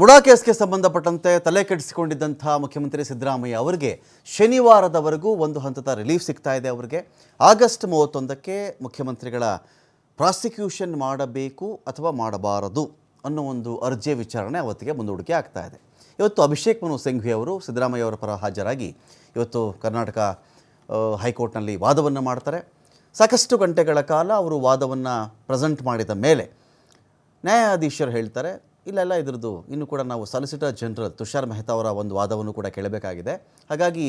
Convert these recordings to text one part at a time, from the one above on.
ಮುಡಾ ಕೇಸ್ಗೆ ಸಂಬಂಧಪಟ್ಟಂತೆ ತಲೆ ಕೆಡಿಸಿಕೊಂಡಿದ್ದಂಥ ಮುಖ್ಯಮಂತ್ರಿ ಸಿದ್ದರಾಮಯ್ಯ ಅವರಿಗೆ ಶನಿವಾರದವರೆಗೂ ಒಂದು ಹಂತದ ರಿಲೀಫ್ ಸಿಗ್ತಾ ಇದೆ ಅವರಿಗೆ. ಆಗಸ್ಟ್ ಮೂವತ್ತೊಂದಕ್ಕೆ ಮುಖ್ಯಮಂತ್ರಿಗಳ ಪ್ರಾಸಿಕ್ಯೂಷನ್ ಮಾಡಬೇಕು ಅಥವಾ ಮಾಡಬಾರದು ಅನ್ನೋ ಒಂದು ಅರ್ಜಿಯ ವಿಚಾರಣೆ ಅವತ್ತಿಗೆ ಮುಂದೂಡಿಕೆ ಆಗ್ತಾ ಇದೆ. ಇವತ್ತು ಅಭಿಷೇಕ್ ಮನು ಸಿಂಘ್ವಿ ಅವರು ಸಿದ್ದರಾಮಯ್ಯ ಅವರ ಪರ ಹಾಜರಾಗಿ ಇವತ್ತು ಕರ್ನಾಟಕ ಹೈಕೋರ್ಟ್ನಲ್ಲಿ ವಾದವನ್ನು ಮಾಡ್ತಾರೆ. ಸಾಕಷ್ಟು ಗಂಟೆಗಳ ಕಾಲ ಅವರು ವಾದವನ್ನು ಪ್ರೆಸೆಂಟ್ ಮಾಡಿದ ಮೇಲೆ ನ್ಯಾಯಾಧೀಶರು ಹೇಳ್ತಾರೆ ಇಲ್ಲ ಇದರದ್ದು ಇದ್ರದ್ದು ಇನ್ನು ಕೂಡ ನಾವು ಸಾಲಿಸಿಟರ್ ಜನರಲ್ ತುಷಾರ್ ಮೆಹ್ತಾ ಅವರ ಒಂದು ವಾದವನ್ನು ಕೂಡ ಕೇಳಬೇಕಾಗಿದೆ. ಹಾಗಾಗಿ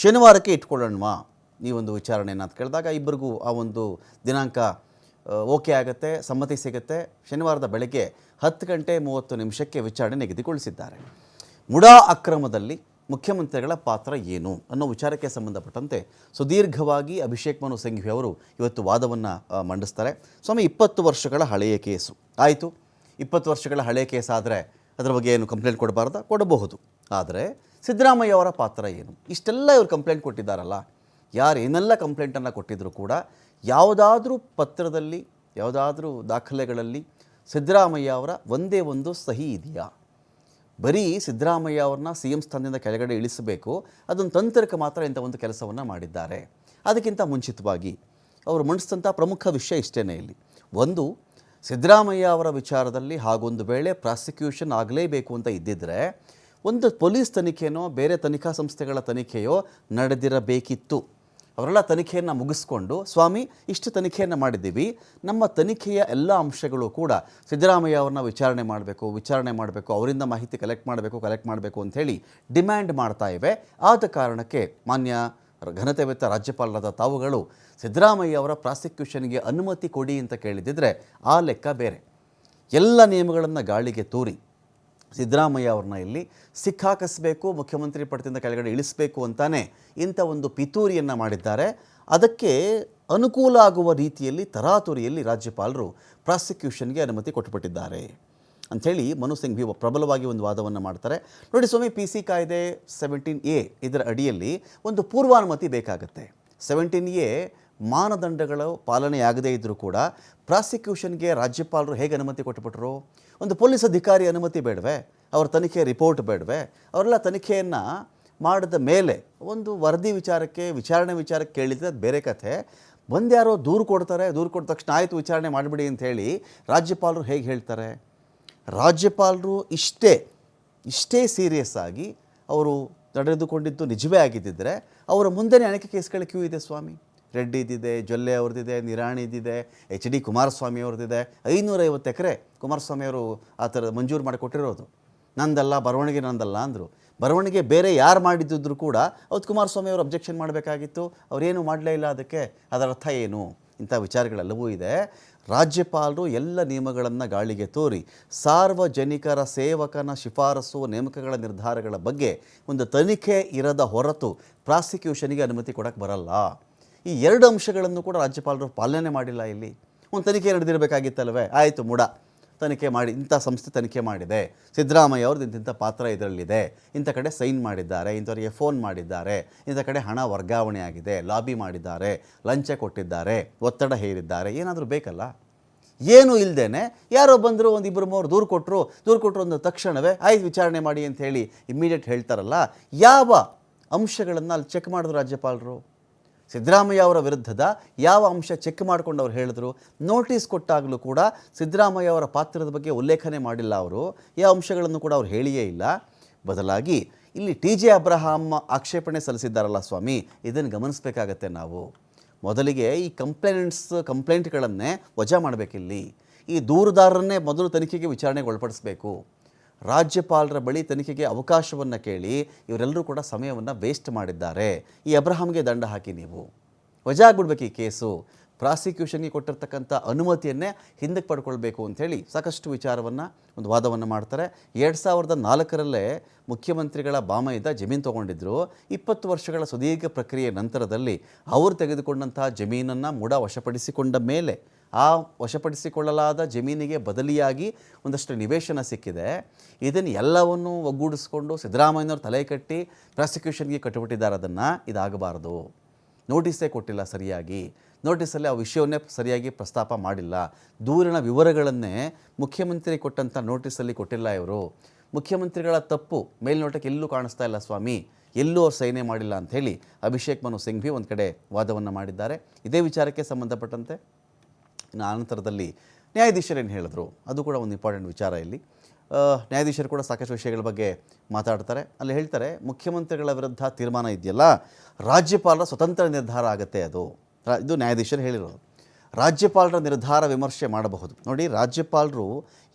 ಶನಿವಾರಕ್ಕೆ ಇಟ್ಕೊಳ್ಳೋಣವಾ ಈ ಒಂದು ವಿಚಾರಣೆಯನ್ನು ಅಂತ ಕೇಳಿದಾಗ ಇಬ್ಬರಿಗೂ ಆ ಒಂದು ದಿನಾಂಕ ಓಕೆ ಆಗುತ್ತೆ, ಸಮ್ಮತಿ ಸಿಗುತ್ತೆ. ಶನಿವಾರದ ಬೆಳಗ್ಗೆ ಹತ್ತು ಗಂಟೆ ಮೂವತ್ತು ನಿಮಿಷಕ್ಕೆ ವಿಚಾರಣೆ ನಿಗದಿಗೊಳಿಸಿದ್ದಾರೆ. ಮುಡಾ ಅಕ್ರಮದಲ್ಲಿ ಮುಖ್ಯಮಂತ್ರಿಗಳ ಪಾತ್ರ ಏನು ಅನ್ನೋ ವಿಚಾರಕ್ಕೆ ಸಂಬಂಧಪಟ್ಟಂತೆ ಸುದೀರ್ಘವಾಗಿ ಅಭಿಷೇಕ್ ಮನು ಸಿಂಘ್ವಿ ಅವರು ಇವತ್ತು ವಾದವನ್ನು ಮಂಡಿಸ್ತಾರೆ. ಸ್ವಾಮಿ, ಇಪ್ಪತ್ತು ವರ್ಷಗಳ ಹಳೆಯ ಕೇಸು. ಆಯಿತು. ಇಪ್ಪತ್ತು ವರ್ಷಗಳ ಹಳೆ ಕೇಸ್ ಆದರೆ ಅದರ ಬಗ್ಗೆ ಏನು ಕಂಪ್ಲೇಂಟ್ ಕೊಡಬಾರ್ದ? ಕೊಡಬಹುದು. ಆದರೆ ಸಿದ್ದರಾಮಯ್ಯ ಅವರ ಪಾತ್ರ ಏನು? ಇಷ್ಟೆಲ್ಲ ಇವರು ಕಂಪ್ಲೇಂಟ್ ಕೊಟ್ಟಿದ್ದಾರಲ್ಲ, ಯಾರು ಏನೆಲ್ಲ ಕಂಪ್ಲೇಂಟನ್ನು ಕೊಟ್ಟಿದ್ದರೂ ಕೂಡ ಯಾವುದಾದ್ರೂ ಪತ್ರದಲ್ಲಿ, ಯಾವುದಾದ್ರೂ ದಾಖಲೆಗಳಲ್ಲಿ ಸಿದ್ದರಾಮಯ್ಯ ಅವರ ಒಂದೇ ಒಂದು ಸಹಿ ಇದೆಯಾ? ಬರೀ ಸಿದ್ದರಾಮಯ್ಯ ಅವ್ರನ್ನ ಸಿ ಎಂ ಸ್ಥಾನದಿಂದ ಕೆಳಗಡೆ ಇಳಿಸಬೇಕು, ಅದೊಂದು ತಂತ್ರಕ್ಕೆ ಮಾತ್ರ ಇಂಥ ಒಂದು ಕೆಲಸವನ್ನು ಮಾಡಿದ್ದಾರೆ. ಅದಕ್ಕಿಂತ ಮುಂಚಿತವಾಗಿ, ಅವರು ಮಂಡಿಸಿದಂಥ ಪ್ರಮುಖ ವಿಷಯ ಇಷ್ಟೇ ಇಲ್ಲಿ. ಒಂದು ಸಿದ್ದರಾಮಯ್ಯ ಅವರ ವಿಚಾರದಲ್ಲಿ ಹಾಗೊಂದು ವೇಳೆ ಪ್ರಾಸಿಕ್ಯೂಷನ್ ಆಗಲೇಬೇಕು ಅಂತ ಇದ್ದಿದ್ದರೆ ಒಂದು ಪೊಲೀಸ್ ತನಿಖೆನೋ ಬೇರೆ ತನಿಖಾ ಸಂಸ್ಥೆಗಳ ತನಿಖೆಯೋ ನಡೆದಿರಬೇಕಿತ್ತು. ಅವರೆಲ್ಲ ತನಿಖೆಯನ್ನು ಮುಗಿಸ್ಕೊಂಡು, ಸ್ವಾಮಿ, ಇಷ್ಟು ತನಿಖೆಯನ್ನು ಮಾಡಿದ್ದೀವಿ. ನಮ್ಮ ತನಿಖೆಯ ಎಲ್ಲ ಅಂಶಗಳು ಕೂಡ ಸಿದ್ದರಾಮಯ್ಯ ಅವ್ರನ್ನ ವಿಚಾರಣೆ ಮಾಡಬೇಕು ವಿಚಾರಣೆ ಮಾಡಬೇಕು, ಅವರಿಂದ ಮಾಹಿತಿ ಕಲೆಕ್ಟ್ ಮಾಡಬೇಕು ಕಲೆಕ್ಟ್ ಮಾಡಬೇಕು ಅಂಥೇಳಿ ಡಿಮ್ಯಾಂಡ್ ಮಾಡ್ತಾ ಇವೆ. ಆದ ಕಾರಣಕ್ಕೆ ಮಾನ್ಯ ಘನತೆವೆತ್ತ ರಾಜ್ಯಪಾಲರಾದ ತಾವುಗಳು ಸಿದ್ದರಾಮಯ್ಯ ಅವರ ಪ್ರಾಸಿಕ್ಯೂಷನ್ಗೆ ಅನುಮತಿ ಕೊಡಿ ಅಂತ ಕೇಳಿದಿದ್ರೆ ಆ ಲೆಕ್ಕ ಬೇರೆ. ಎಲ್ಲ ನಿಯಮಗಳನ್ನು ಗಾಳಿಗೆ ತೂರಿ ಸಿದ್ದರಾಮಯ್ಯ ಅವ್ರನ್ನ ಇಲ್ಲಿ ಸಿಕ್ಕಾಕಿಸ್ಬೇಕು, ಮುಖ್ಯಮಂತ್ರಿ ಪಟ್ಟದಿಂದ ಕೆಳಗಡೆ ಇಳಿಸಬೇಕು ಅಂತಾನೆ ಇಂಥ ಒಂದು ಪಿತೂರಿಯನ್ನು ಮಾಡಿದ್ದಾರೆ. ಅದಕ್ಕೆ ಅನುಕೂಲ ಆಗುವ ರೀತಿಯಲ್ಲಿ ತರಾತುರಿಯಲ್ಲಿ ರಾಜ್ಯಪಾಲರು ಪ್ರಾಸಿಕ್ಯೂಷನ್ಗೆ ಅನುಮತಿ ಕೊಟ್ಟುಬಿಟ್ಟಿದ್ದಾರೆ ಅಂಥೇಳಿ ಮನು ಸಿಂಘ್ವಿ ಪ್ರಬಲವಾಗಿ ಒಂದು ವಾದವನ್ನು ಮಾಡ್ತಾರೆ. ನೋಡಿ ಸ್ವಾಮಿ, ಪಿ ಸಿ ಕಾಯ್ದೆ ಸೆವೆಂಟೀನ್ ಎ ಇದರ ಅಡಿಯಲ್ಲಿ ಒಂದು ಪೂರ್ವಾನುಮತಿ ಬೇಕಾಗುತ್ತೆ. ಸೆವೆಂಟೀನ್ ಎ ಮಾನದಂಡಗಳು ಪಾಲನೆಯಾಗದೇ ಇದ್ದರೂ ಕೂಡ ಪ್ರಾಸಿಕ್ಯೂಷನ್ಗೆ ರಾಜ್ಯಪಾಲರು ಹೇಗೆ ಅನುಮತಿ ಕೊಟ್ಟುಬಿಟ್ರು ಒಂದು ಪೊಲೀಸ್ ಅಧಿಕಾರಿ ಅನುಮತಿ ಬೇಡವೆ, ಅವರ ತನಿಖೆ ರಿಪೋರ್ಟ್ ಬೇಡವೆ, ಅವರೆಲ್ಲ ತನಿಖೆಯನ್ನು ಮಾಡಿದ ಮೇಲೆ ಒಂದು ವರದಿ ವಿಚಾರಕ್ಕೆ, ವಿಚಾರಣೆ ವಿಚಾರಕ್ಕೆ ಕೇಳಿದರೆ ಅದು ಬೇರೆ ಕಥೆ. ಬಂದ್ಯಾರೋ ದೂರು ಕೊಡ್ತಾರೆ, ದೂರು ಕೊಟ್ಟ ತಕ್ಷಣ ಆಯಿತು ವಿಚಾರಣೆ ಮಾಡಿಬಿಡಿ ಅಂತ ಹೇಳಿ ರಾಜ್ಯಪಾಲರು ಹೇಗೆ ಹೇಳ್ತಾರೆ? ರಾಜ್ಯಪಾಲರು ಇಷ್ಟೇ ಇಷ್ಟೇ ಸೀರಿಯಸ್ ಆಗಿ ಅವರು ನಡೆದುಕೊಂಡಿದ್ದು ನಿಜವೇ ಆಗಿದ್ದಿದ್ದರೆ ಅವರ ಮುಂದೆನೇ ಅನೇಕ ಕೇಸ್ಗಳ ಕ್ಯೂ ಇದೆ ಸ್ವಾಮಿ. ರೆಡ್ಡಿದಿದೆ ಜೊಲ್ಲೆ ಅವ್ರದ್ದಿದೆ ನಿರಾಣಿದಿದೆ ಎಚ್ ಡಿ ಕುಮಾರಸ್ವಾಮಿ ಅವ್ರದ್ದಿದೆ, ಐನೂರೈವತ್ತು ಎಕರೆ ಕುಮಾರಸ್ವಾಮಿ ಅವರು ಆ ಥರ ಮಂಜೂರು ಮಾಡಿಕೊಟ್ಟಿರೋದು. ನಂದಲ್ಲ, ಬರವಣಿಗೆ ನಂದಲ್ಲ ಅಂದರು. ಬರವಣಿಗೆ ಬೇರೆ ಯಾರು ಮಾಡಿದ್ದಿದ್ರು ಕೂಡ ಅವತ್ತು ಕುಮಾರಸ್ವಾಮಿ ಅವರು ಅಬ್ಜೆಕ್ಷನ್ ಮಾಡಬೇಕಾಗಿತ್ತು. ಅವರೇನು ಮಾಡಲೇ ಇಲ್ಲ ಅದಕ್ಕೆ. ಅದರ ಅರ್ಥ ಏನು? ಇಂಥ ವಿಚಾರಗಳೆಲ್ಲವೂ ಇದೆ. ರಾಜ್ಯಪಾಲರು ಎಲ್ಲ ನಿಯಮಗಳನ್ನು ಗಾಳಿಗೆ ತೋರಿ ಸಾರ್ವಜನಿಕರ ಸೇವಕನ ಶಿಫಾರಸು ನೇಮಕಗಳ ನಿರ್ಧಾರಗಳ ಬಗ್ಗೆ ಒಂದು ತನಿಖೆ ಇರದ ಹೊರತು ಪ್ರಾಸಿಕ್ಯೂಷನ್ಗೆ ಅನುಮತಿ ಕೊಡೋಕ್ಕೆ ಬರಲ್ಲ. ಈ ಎರಡು ಅಂಶಗಳನ್ನು ಕೂಡ ರಾಜ್ಯಪಾಲರು ಪಾಲನೆ ಮಾಡಿಲ್ಲ ಇಲ್ಲಿ. ಒಂದು ತನಿಖೆ ನಡೆದಿರಬೇಕಾಗಿತ್ತಲ್ವೇ? ಆಯಿತು, ಮುಡ. ತನಿಖೆ ಮಾಡಿ, ಇಂಥ ಸಂಸ್ಥೆ ತನಿಖೆ ಮಾಡಿದೆ. ಸಿದ್ದರಾಮಯ್ಯ ಅವ್ರದ್ದು ಇಂತಿಂಥ ಪಾತ್ರ ಇದರಲ್ಲಿದೆ. ಇಂಥ ಕಡೆ ಸೈನ್ ಮಾಡಿದ್ದಾರೆ, ಇಂಥವರಿಗೆ ಫೋನ್ ಮಾಡಿದ್ದಾರೆ. ಇಂಥ ಕಡೆ ಹಣ ವರ್ಗಾವಣೆ ಆಗಿದೆ, ಲಾಬಿ ಮಾಡಿದ್ದಾರೆ, ಲಂಚ ಕೊಟ್ಟಿದ್ದಾರೆ, ಒತ್ತಡ ಹೇರಿದ್ದಾರೆ. ಏನಾದರೂ ಬೇಕಲ್ಲ? ಏನೂ ಇಲ್ಲದೇನೆ ಯಾರೋ ಬಂದರು ಒಂದು ಇಬ್ಬರು ಮೂರು ದೂರು ಕೊಟ್ಟರು ದೂರು ಕೊಟ್ಟರು ಒಂದು ತಕ್ಷಣವೇ ಆಯ್ತು ವಿಚಾರಣೆ ಮಾಡಿ ಅಂತ ಹೇಳಿ ಇಮ್ಮಿಡಿಯೇಟ್ ಹೇಳ್ತಾರಲ್ಲ, ಯಾವ ಅಂಶಗಳನ್ನು ಅಲ್ಲಿ ಚೆಕ್ ಮಾಡಿದ್ರು ರಾಜ್ಯಪಾಲರು? ಸಿದ್ದರಾಮಯ್ಯ ಅವರ ವಿರುದ್ಧದ ಯಾವ ಅಂಶ ಚೆಕ್ ಮಾಡಿಕೊಂಡು ಅವ್ರು ಹೇಳಿದ್ರು, ನೋಟಿಸ್ ಕೊಟ್ಟಾಗಲೂ ಕೂಡ ಸಿದ್ದರಾಮಯ್ಯ ಅವರ ಪಾತ್ರದ ಬಗ್ಗೆ ಉಲ್ಲೇಖನೆ ಮಾಡಿಲ್ಲ ಅವರು. ಯಾವ ಅಂಶಗಳನ್ನು ಕೂಡ ಅವ್ರು ಹೇಳಿಯೇ ಇಲ್ಲ. ಬದಲಾಗಿ ಇಲ್ಲಿ ಟಿ ಜೆ ಅಬ್ರಹಾಂ ಆಕ್ಷೇಪಣೆ ಸಲ್ಲಿಸಿದ್ದಾರಲ್ಲ ಸ್ವಾಮಿ, ಇದನ್ನು ಗಮನಿಸಬೇಕಾಗತ್ತೆ ನಾವು. ಮೊದಲಿಗೆ ಈ ಕಂಪ್ಲೇಂಟ್ಸ್, ಕಂಪ್ಲೇಂಟ್ಗಳನ್ನೇ ವಜಾ ಮಾಡಬೇಕಿಲ್ಲಿ. ಈ ದೂರುದಾರರನ್ನೇ ಮೊದಲು ತನಿಖೆಗೆ ವಿಚಾರಣೆಗೆ ಒಳಪಡಿಸಬೇಕು. ರಾಜ್ಯಪಾಲರ ಬಳಿ ತನಿಖೆಗೆ ಅವಕಾಶವನ್ನು ಕೇಳಿ ಇವರೆಲ್ಲರೂ ಕೂಡ ಸಮಯವನ್ನು ವೇಸ್ಟ್ ಮಾಡಿದ್ದಾರೆ. ಈ ಅಬ್ರಹಾಮ್ಗೆ ದಂಡ ಹಾಕಿ ನೀವು. ವಜಾ ಆಗ್ಬಿಡ್ಬೇಕು ಈ ಕೇಸು. ಪ್ರಾಸಿಕ್ಯೂಷನ್ಗೆ ಕೊಟ್ಟಿರ್ತಕ್ಕಂಥ ಅನುಮತಿಯನ್ನೇ ಹಿಂದಕ್ಕೆ ಪಡ್ಕೊಳ್ಬೇಕು ಅಂಥೇಳಿ ಸಾಕಷ್ಟು ವಿಚಾರವನ್ನು ಒಂದು ವಾದವನ್ನು ಮಾಡ್ತಾರೆ. ಎರಡು ಸಾವಿರದ ನಾಲ್ಕರಲ್ಲೇ ಮುಖ್ಯಮಂತ್ರಿಗಳ ಬಾಮೈದ ಜಮೀನು ತೊಗೊಂಡಿದ್ದರು ಇಪ್ಪತ್ತು ವರ್ಷಗಳ ಸುದೀರ್ಘ ಪ್ರಕ್ರಿಯೆ ನಂತರದಲ್ಲಿ ಅವರು ತೆಗೆದುಕೊಂಡಂತಹ ಜಮೀನನ್ನು ಮುಡ ವಶಪಡಿಸಿಕೊಂಡ ಮೇಲೆ ಆ ವಶಪಡಿಸಿಕೊಳ್ಳಲಾದ ಜಮೀನಿಗೆ ಬದಲಿಯಾಗಿ ಒಂದಷ್ಟು ನಿವೇಶನ ಸಿಕ್ಕಿದೆ. ಇದನ್ನು ಎಲ್ಲವನ್ನು ಒಗ್ಗೂಡಿಸ್ಕೊಂಡು ಸಿದ್ದರಾಮಯ್ಯನವ್ರು ತಲೆ ಕಟ್ಟಿ ಪ್ರಾಸಿಕ್ಯೂಷನ್ಗೆ ಕಟ್ಟುಬಿಟ್ಟಿದ್ದಾರೆ. ಅದನ್ನು ಇದಾಗಬಾರ್ದು. ನೋಟಿಸೇ ಕೊಟ್ಟಿಲ್ಲ ಸರಿಯಾಗಿ. ನೋಟಿಸಲ್ಲಿ ಆ ವಿಷಯವನ್ನೇ ಸರಿಯಾಗಿ ಪ್ರಸ್ತಾಪ ಮಾಡಿಲ್ಲ. ದೂರಿನ ವಿವರಗಳನ್ನೇ ಮುಖ್ಯಮಂತ್ರಿ ಕೊಟ್ಟಂಥ ನೋಟಿಸಲ್ಲಿ ಕೊಟ್ಟಿಲ್ಲ ಇವರು. ಮುಖ್ಯಮಂತ್ರಿಗಳ ತಪ್ಪು ಮೇಲ್ನೋಟಕ್ಕೆ ಎಲ್ಲೂ ಕಾಣಿಸ್ತಾ ಇಲ್ಲ ಸ್ವಾಮಿ. ಎಲ್ಲೂ ಅವ್ರು ಸೈನೆ ಮಾಡಿಲ್ಲ ಅಂಥೇಳಿ ಅಭಿಷೇಕ್ ಮನು ಸಿಂಘ್ವಿ ಒಂದು ಕಡೆ ವಾದವನ್ನು ಮಾಡಿದ್ದಾರೆ. ಇದೇ ವಿಚಾರಕ್ಕೆ ಸಂಬಂಧಪಟ್ಟಂತೆ ಇನ್ನು ಆನಂತರದಲ್ಲಿ ಏನು ಹೇಳಿದ್ರು? ಅದು ಕೂಡ ಒಂದು ಇಂಪಾರ್ಟೆಂಟ್ ವಿಚಾರ ಇಲ್ಲಿ. ನ್ಯಾಯಾಧೀಶರು ಕೂಡ ಸಾಕಷ್ಟು ವಿಷಯಗಳ ಬಗ್ಗೆ ಮಾತಾಡ್ತಾರೆ. ಅಲ್ಲಿ ಹೇಳ್ತಾರೆ, ಮುಖ್ಯಮಂತ್ರಿಗಳ ವಿರುದ್ಧ ತೀರ್ಮಾನ ಇದೆಯಲ್ಲ? ರಾಜ್ಯಪಾಲರ ಸ್ವತಂತ್ರ ನಿರ್ಧಾರ ಆಗುತ್ತೆ ಅದು. ಇದು ನ್ಯಾಯಾಧೀಶರು ಹೇಳಿರೋದು. ರಾಜ್ಯಪಾಲರ ನಿರ್ಧಾರ ವಿಮರ್ಶೆ ಮಾಡಬಹುದು. ನೋಡಿ, ರಾಜ್ಯಪಾಲರು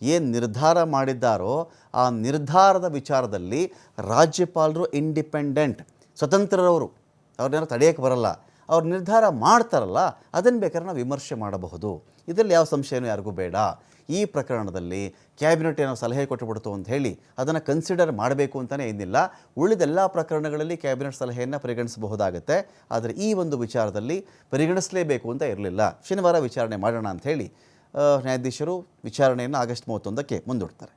ಏನು ನಿರ್ಧಾರ ಮಾಡಿದ್ದಾರೋ ಆ ನಿರ್ಧಾರದ ವಿಚಾರದಲ್ಲಿ ರಾಜ್ಯಪಾಲರು ಇಂಡಿಪೆಂಡೆಂಟ್ ಸ್ವತಂತ್ರರವರು. ಅವ್ರನ್ನೇನೋ ತಡೆಯೋಕ್ಕೆ ಬರಲ್ಲ. ಅವ್ರು ನಿರ್ಧಾರ ಮಾಡ್ತಾರಲ್ಲ, ಅದನ್ನು ಬೇಕಾದ್ರೆ ನಾವು ವಿಮರ್ಶೆ ಮಾಡಬಹುದು. ಇದರಲ್ಲಿ ಯಾವ ಸಂಶಯನೂ ಯಾರಿಗೂ ಬೇಡ. ಈ ಪ್ರಕರಣದಲ್ಲಿ ಕ್ಯಾಬಿನೆಟ್ ಏನೋ ಸಲಹೆ ಕೊಟ್ಟುಬಿಡ್ತು ಅಂತ ಹೇಳಿ ಅದನ್ನು ಕನ್ಸಿಡರ್ ಮಾಡಬೇಕು ಅಂತಲೇ ಏನಿಲ್ಲ. ಉಳಿದೆಲ್ಲ ಪ್ರಕರಣಗಳಲ್ಲಿ ಕ್ಯಾಬಿನೆಟ್ ಸಲಹೆಯನ್ನು ಪರಿಗಣಿಸಬಹುದಾಗುತ್ತೆ. ಆದರೆ ಈ ಒಂದು ವಿಚಾರದಲ್ಲಿ ಪರಿಗಣಿಸಲೇಬೇಕು ಅಂತ ಇರಲಿಲ್ಲ. ಶನಿವಾರ ವಿಚಾರಣೆ ಮಾಡೋಣ ಅಂಥೇಳಿ ನ್ಯಾಯಾಧೀಶರು ವಿಚಾರಣೆಯನ್ನು ಆಗಸ್ಟ್ ಮೂವತ್ತೊಂದಕ್ಕೆ ಮುಂದೂಡ್ತಾರೆ.